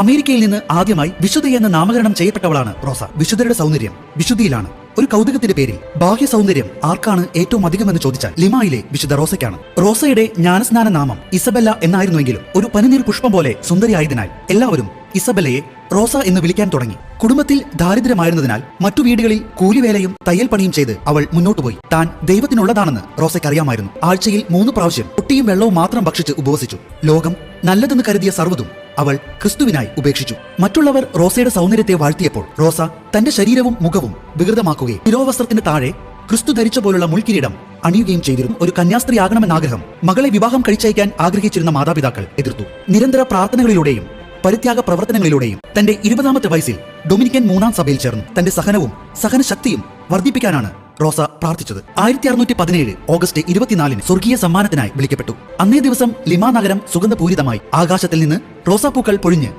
അമേരിക്കയിൽ നിന്ന് ആദ്യമായി വിശുദ്ധ എന്ന് നാമകരണം ചെയ്യപ്പെട്ടവളാണ് റോസ. വിശുദ്ധരുടെ സൗന്ദര്യം വിശുദ്ധിയിലാണ്. ഒരു കൗതുകത്തിന്റെ പേരിൽ ബാഹ്യ സൗന്ദര്യം ആർക്കാണ് ഏറ്റവും അധികമെന്ന് ചോദിച്ചാൽ ലിമായിലെ വിശുദ്ധ റോസയ്ക്കാണ്. റോസയുടെ ജ്ഞാനസ്നാന നാമം ഇസബെല്ല എന്നായിരുന്നുവെങ്കിലും ഒരു പനിനീർ പുഷ്പം പോലെ സുന്ദരിയായതിനാൽ എല്ലാവരും ഇസബലയെ റോസ എന്ന് വിളിക്കാൻ തുടങ്ങി. കുടുംബത്തിൽ ദാരിദ്ര്യമായിരുന്നതിനാൽ മറ്റു വീടുകളിൽ കൂലിവേലയും തയ്യൽ പണിയും ചെയ്ത് അവൾ മുന്നോട്ട് പോയി. താൻ ദൈവത്തിനുള്ളതാണെന്ന് റോസയ്ക്ക് അറിയാമായിരുന്നു. ആഴ്ചയിൽ മൂന്ന് പ്രാവശ്യം കുട്ടിയും വെള്ളവും മാത്രം ഭക്ഷിച്ച് ഉപവസിച്ചു. ലോകം നല്ലതെന്ന് കരുതിയ സർവതും അവൾ ക്രിസ്തുവിനായി ഉപേക്ഷിച്ചു. മറ്റുള്ളവർ റോസയുടെ സൗന്ദര്യത്തെ വാഴ്ത്തിയപ്പോൾ റോസ തന്റെ ശരീരവും മുഖവും വികൃതമാക്കുകയും തിരോവസ്ത്രത്തിന്റെ താഴെ ക്രിസ്തു ധരിച്ച പോലുള്ള മുൾക്കിരീടം അണിയുകയും ചെയ്തിരുന്നു. ഒരു കന്യാസ്ത്രീയാകണമെന്ന ആഗ്രഹം മകളെ വിവാഹം കഴിച്ചയക്കാൻ ആഗ്രഹിച്ചിരുന്ന മാതാപിതാക്കൾ എതിർത്തു. നിരന്തര പ്രാർത്ഥനകളിലൂടെയും പരിത്യാഗ പ്രവർത്തനങ്ങളിലൂടെയും തന്റെ ഇരുപതാമത്തെ വയസ്സിൽ ഡൊമിനിക്കൻ മൂന്നാം സഭയിൽ ചേർന്നു. തന്റെ സഹനവും സഹനശക്തിയും വർദ്ധിപ്പിക്കാനാണ് റോസ പ്രാർത്ഥിച്ചത്. ആയിരത്തി അറുന്നൂറ്റി പതിനേഴ് ഓഗസ്റ്റ് ഇരുപത്തിനാലിന് സ്വർഗീയ സമ്മാനത്തിനായി വിളിക്കപ്പെട്ടു. അന്നേ ദിവസം ലിമാ നഗരം സുഗന്ധപൂരിതമായി ആകാശത്തിൽ നിന്ന് റോസാപ്പൂക്കൾ പൊഴിഞ്ഞ്.